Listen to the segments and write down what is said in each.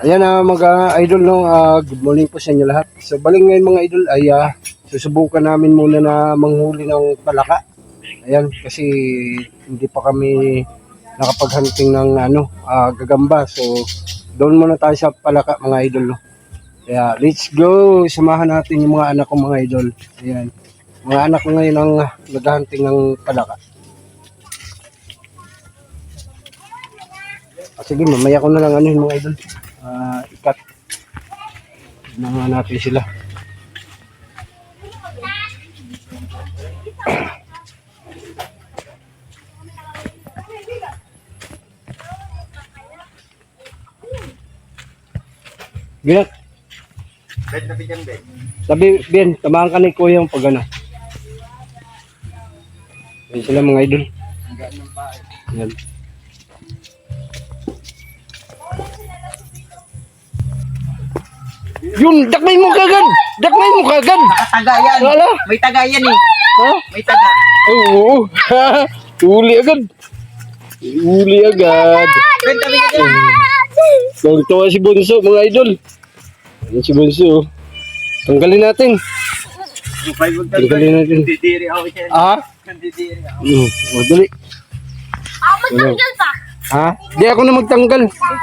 Ayan na mga idol no, ah, good morning po sa inyo lahat. So balik ngayon mga idol ay ah, susubukan namin muna na manghuli ng palaka. Ayan kasi hindi pa kami nakapaghunting ng ano, ah, gagamba. So doon muna tayo sa palaka mga idol no. Kaya let's go, samahan natin yung mga anak ko mga idol. Ayan. Mga anak ko ngayon ang naghahunting ng palaka. Ah, sige, mamaya ko na lang ano yung mga idol. Tignan natin sila. Gina, Bet na bigyan, Bet. sabi, Ben, tamaan ka ni Kuya yung pag ano. Yan sila mga idol. Yan. Yun, dakmay mo kagad! Dakmay mo kagad! Taga yan. Wala. May taga yan eh. Ha? May taga. Oo. Uli agad. Uli agad. Na bigyan yan. Si Bunso, mga idol. Ayan si Bunso. Tanggalin natin. Mo Tanggalin natin. Didiri ako yan. Ah? Didiri ako. Mm. O, dali. Ako magtanggal pa. Ha? Di ako na magtanggal.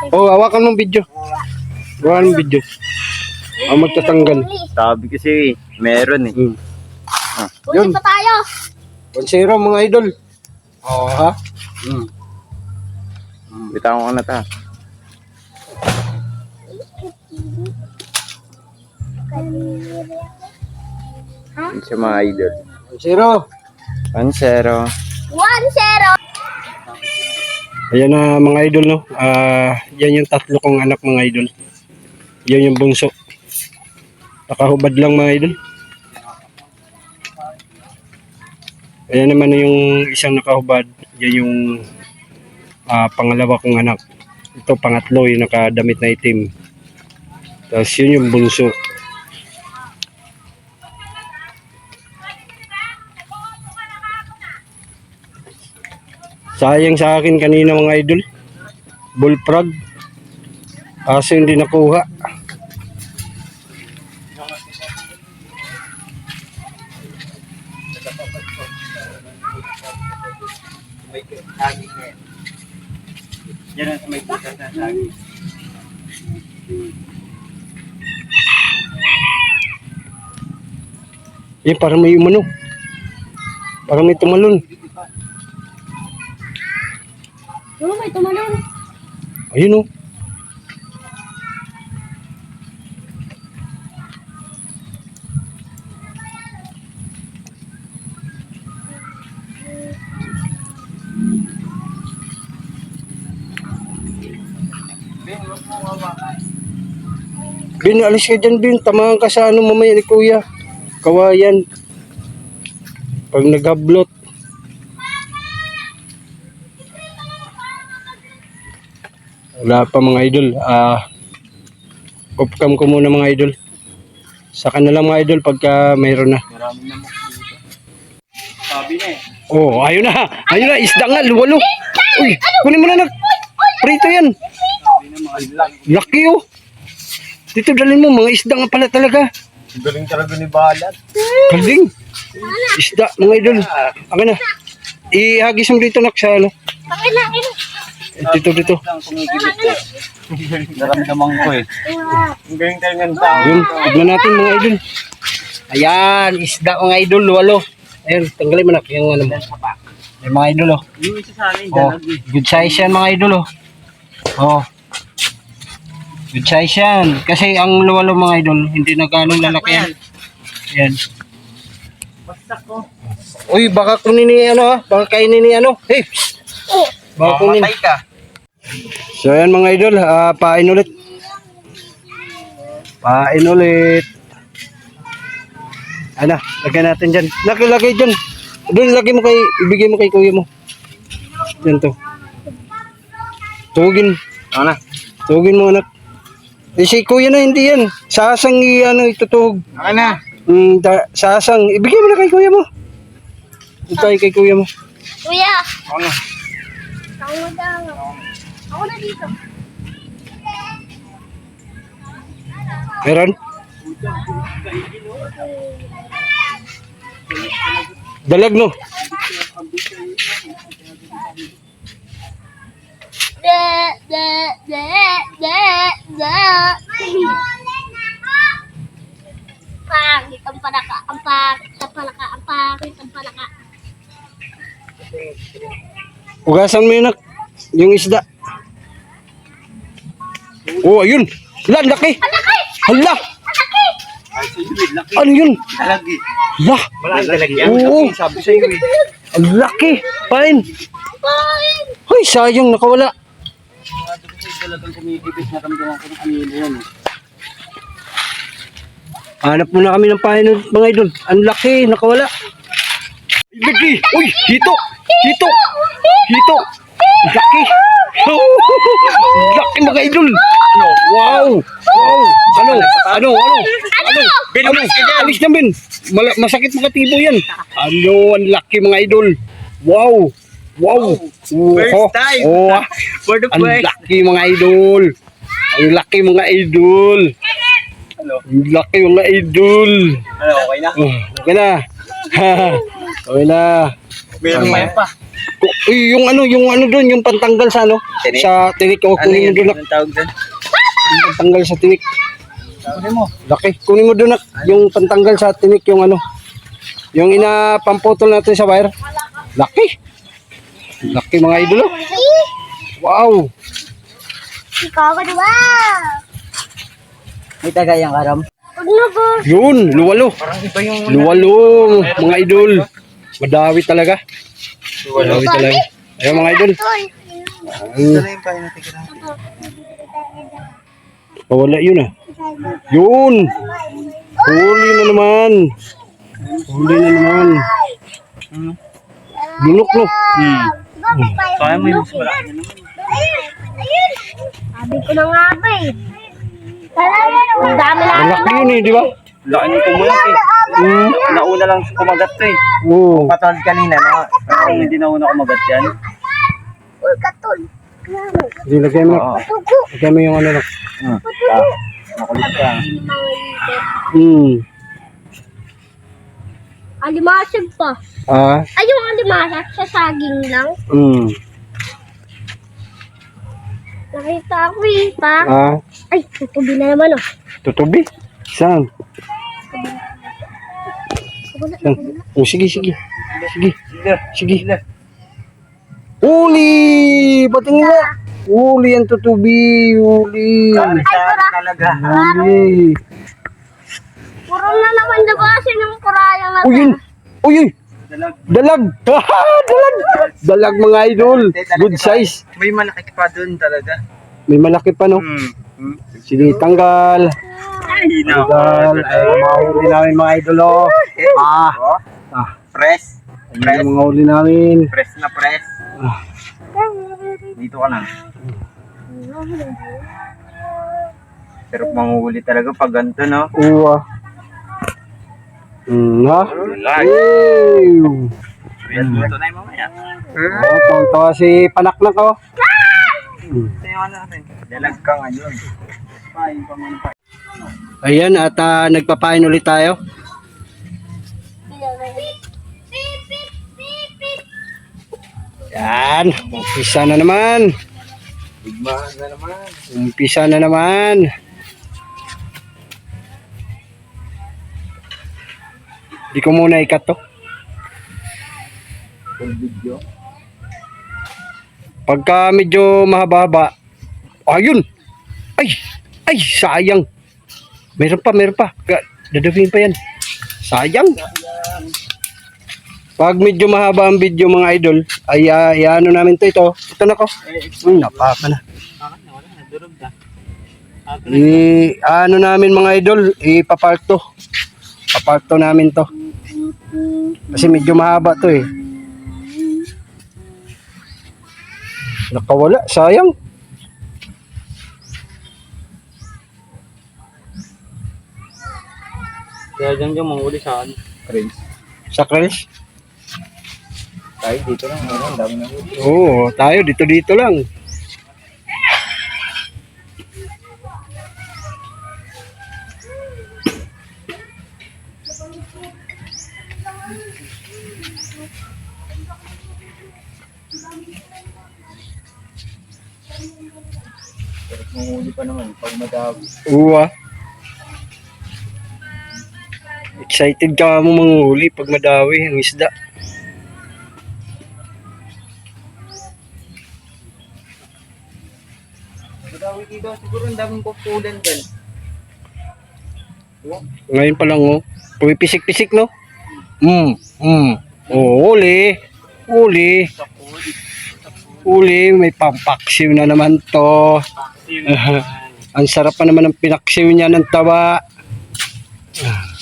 O, hawakan mong video. Hawakan mong video. Ako magtatanggal. Sabi kasi, meron eh. Mm. Ulit pa tayo. 1-0 mga idol. Oo, ha? Mm. Bitawan ko na ta. Yun siya mga idol. 1-0. Pansero. One zero. Ayan na mga idol, no? Ah, yan yung tatlo kong anak mga idol. Yan yung bunso. Nakahubad lang mga idol. Ayan naman yung isang nakahubad. Yan yung ah, pangalawa kong anak. Ito pangatlo yung nakadamit na itim. Tapos yun yung bunso. Sayang sa akin kanina mga idol. Bullfrog. Kaso hindi nakuha. Yan ang may butas na saging. Eh, parang may umano. Parang may tumalon. Oo, may tumalon. Ayun oh. Bin, alis ka dyan, Bin. Tamahan ka sa ano mamaya ni Kuya. Kawayan. Pag naghablot. Wala pa mga idol. Ah, off cam ko muna mga idol. Saka na lang mga idol pagka mayroon na. Marami na mo. Sabi na eh. Oh, ayun na. Ayun na, isda nga, luwalo. Uy, kunin mo na nag. Prito yan. Laki oh. Dito dalhin mo, mga isda nga pala talaga. Galing talaga ni Balat. Galing. Isda, mga idol. Ako na. Ihagis mo dito nak sa ano. Dito, dito. Naramdaman ko eh. Ang galing talaga ng tao. Yun, tignan natin mga idol. Ayan, isda mga idol, luwalo. Ayan, tanggalin mo na yung ano mo. Ayan mga idol oh. Yung isa sa akin, Oh, dalag good size yan mga idol oh. Oh. Good size yan. Kasi ang luwalo mga idol, hindi na ganong lalaki yan. Ayan. Basta ko. Uy, baka kunin ni ano ha? Baka kainin ni ano? Hey! Baka kunin. Mamatay ka. So ayan mga idol, ah, pain ulit. Pain ulit. Ano, lagyan natin dyan. Laki, lagay dyan. Doon, lagay mo kay, ibigay mo kay kuya mo. Yan to. Tugin. Ano na? Tugin mo anak. Eh si kuya na hindi yan. Sasang i- ano itutug. Ano na? Mm, da, sasang. Ibigay mo na kay kuya mo. Ito ay kay kuya mo. Kuya, Ano? ako na Ako na dito. Meron? Dalag no? De, de, de, de, de. Ugasan mo yun nak. Yung isda. Oh, ayun. Hala, ang laki. Hala. Ano yun? Talagi. Hala. Wala, talagi. Oo. Sabi sa iyo eh. Ang laki. Pain. Pain! Ay, sayang. Nakawala. Talagang kumikipit na ramdaman ko ng kanina yan. Hanap muna kami ng pain mga idol. Ang laki. Nakawala. Ay, laki. Uy, hito. Hito. Hito. Ang Laki. Ang laki mga idol. Wow. Wow. Ano? Ano? Ano? Ano? Ben, Ano? ka dyan. Alis na, Ben. Masakit makatibo yan. Ano? Ang laki mga idol. Wow. Wow. First time. Oh. For the ang first. laki mga idol. Ang laki mga idol. Ano? Ang laki mga idol. Ano, okay na? Oh, okay na. okay na. Meron pa pa. Uy, yung ano, yung ano doon, yung pantanggal sa ano? Tinik? Sa tinik. O, Ano kunin mo doon. Anong tawag doon? Yung pantanggal sa tinik. Kunin mo. Laki. Kunin mo doon. nak. Yung pantanggal sa tinik, yung ano. Yung ina pamputol natin sa wire. Laki. Laki mga idol. oh. Wow. Ikaw ka diba? May tagayang karam. Yun, luwalo. Parang iba yung... Luwalo, mga idol. Madawi talaga. Madawi talaga. Ayun mga idol. Ang Ito na yung pahin natin kailangan. Wala yun ah. Yun! Huli na naman. Huli na naman. Lunok no. Hmm. Kaya mo yung mas. Ayun! Ayun! Sabi ko na nga ba eh. Ang dami na. Malaki yun eh, di ba? Laki nung kumulat eh. Hmm. Nauna lang kumagat to eh. Oo. Patawad kanina na. Pero hindi nauna kumagat yan. Uy, katol. Hindi, lagay mo. Oo. Tugo. Lagay mo yung ano. no. Hmm. Ah, Makulit ka. Hmm. Alimasag pa. Ah. Ay, yung alimasag sa saging lang. Hmm. Nakita ko eh, pa. Ah. Ay, tutubi na naman oh. Tutubi. Saan? Wala, Saan? Oh, sige, sige. Sige. Sige. Sige. Huli! Patingin na. Huli ang tutubi. Sorry talaga. Huli. Puro na naman nabasin yung kurayang na Uy. Uy, uy. Dalag. Dalag. Dalag. Dalag mga idol. Good size. May malaki pa doon talaga. May malaki pa no. Hmm. Hmm. Sige, tanggal. Ay, Tanggal. Ay, mga huli namin mga idol oh. Ah. Oh, Ah. press. Press. ang mga huli namin. Press na press. Ah. Dito ka lang. Pero manguhuli talaga pag ganito, no? Uwa. Hmm, ha? Like. Ew. Yan, luto na yung mamaya. Oh, tawang-tawa si Panaknak oh. Ito yung ano natin. Dalag ka ngayon. Ayan, at ah, nagpapain ulit tayo. Yan, umpisa na naman. Bigmaan na naman. Umpisa na naman. Di ko muna ikat to. Video. Pagka medyo mahaba-haba, ayun! Ay! Ay, sayang! Meron pa, meron pa. Dadawin pa yan. Sayang! Pag medyo mahaba ang video mga idol, ay uh, iano namin to ito. Ito na ko. Hmm, napapa na. I, ano namin mga idol, ipaparto. Paparto namin to. Kasi medyo mahaba to eh. Nakawala, sayang. Kaya dyan dyan manghuli sa ano? Prince. Sa Krels? Tayo dito lang. Ang dami na buti. Oo, tayo dito-dito lang. Munguli pa naman pag madami. Uwa. Ah. Excited ka mo manghuli pag madawi ang isda. Madawi dito, siguro ang daming pupulan dyan. Ngayon pa lang oh. Pumipisik-pisik no? Hmm. Hmm. Oh, huli. Huli. Huli. May pampaksiw na naman to. ang sarap pa naman ng pinaksiw niya ng taba.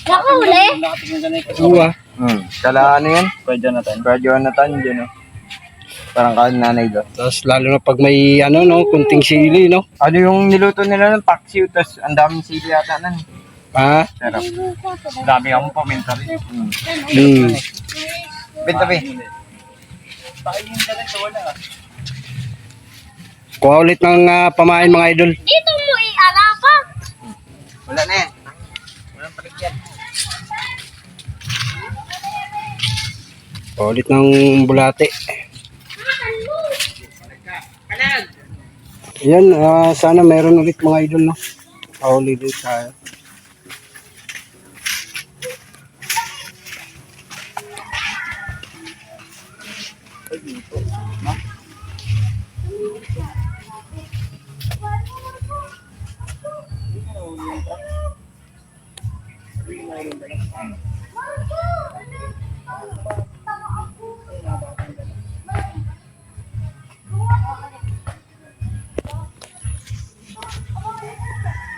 Nakahuli? Nakatingin ka na ito. Uwa. Hmm, kala ano yan? Kuya Jonathan. Kuya Jonathan, dyan o. Parang kala nanay doon. Tapos lalo na pag may ano no, kunting sili no. Ano yung niluto nila ng paksiw, tas ang daming sili yata nan. Ha? Sarap. Dami akong paminta rin. Hmm. Hmm. Benta be. Pakihin ka lang sa wala. Kuha ulit ng ah, pamain mga idol. Dito mo ialapan. Wala na yan. Walang palit yan. Kuha ulit ng bulate. Yan, ah, sana meron ulit mga idol no. Pauli ulit tayo.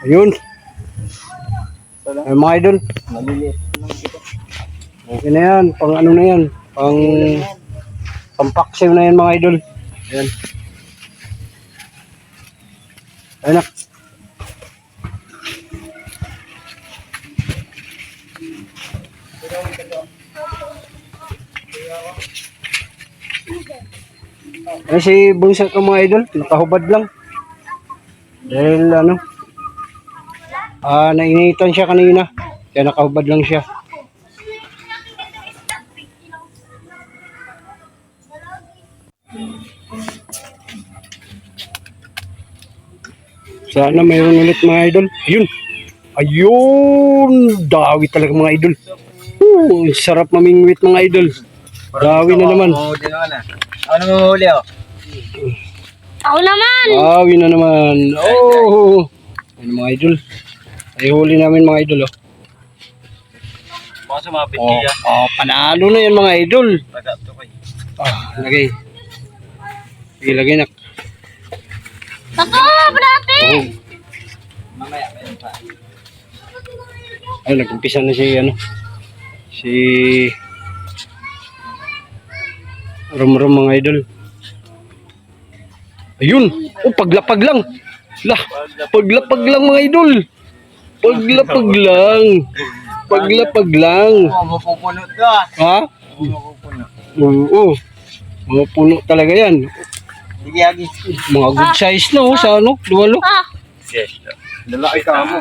Ayun. Ay, mga idol. Maliliit. Okay na yan. Pang ano na yan. Pang pampaksiw na yan mga idol. Ayan. Anak. Ay, si Bunsa ka mga idol, nakahubad lang. Dahil ano, ah, nainitan siya kanina. Kaya nakahubad lang siya. Sana mayroon ulit mga idol. Ayun. Ayun. Dawi talaga mga idol. Uh, ang sarap mamingwit mga idol. Dawi na naman. Mahuli naman ah. Ano mahuli oh? Ako naman. Dawi na naman. Oh. Ayun mga idol. Ay huli namin mga idol. Oh, Baka sumapit oh, oh panalo na yan mga idol. Pag-up to kayo. Ah, lagay. Sige, lagay na. Ako, brate. Oh. Mamaya, meron pa. Ay, nag-umpisa na si ano. Si Rum-rum mga idol. Ayun. Oh, paglapag lang. Lah, paglapag lang mga idol. Paglapag lang. Paglapag lang. Oo, mapupuno to ah. Ha? Oo, mapupuno. Oo. Mga puno talaga yan. Sige, Agi. Mga good size no, sa ano, luwalo. Ah, Yes. Lalaki ka mo.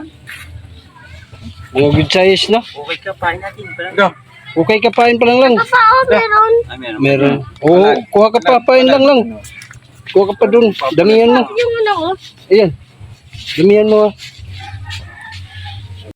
Mga good size no. Okay ka, pahin natin. Parang Okay ka pain pa lang lang. kasao meron. Ah, meron. Meron. Oo, kuha ka pa, pain lang lang. Kuha ka pa dun. Damihan mo. Yung ano mo. Ayan. Damihan mo. ah.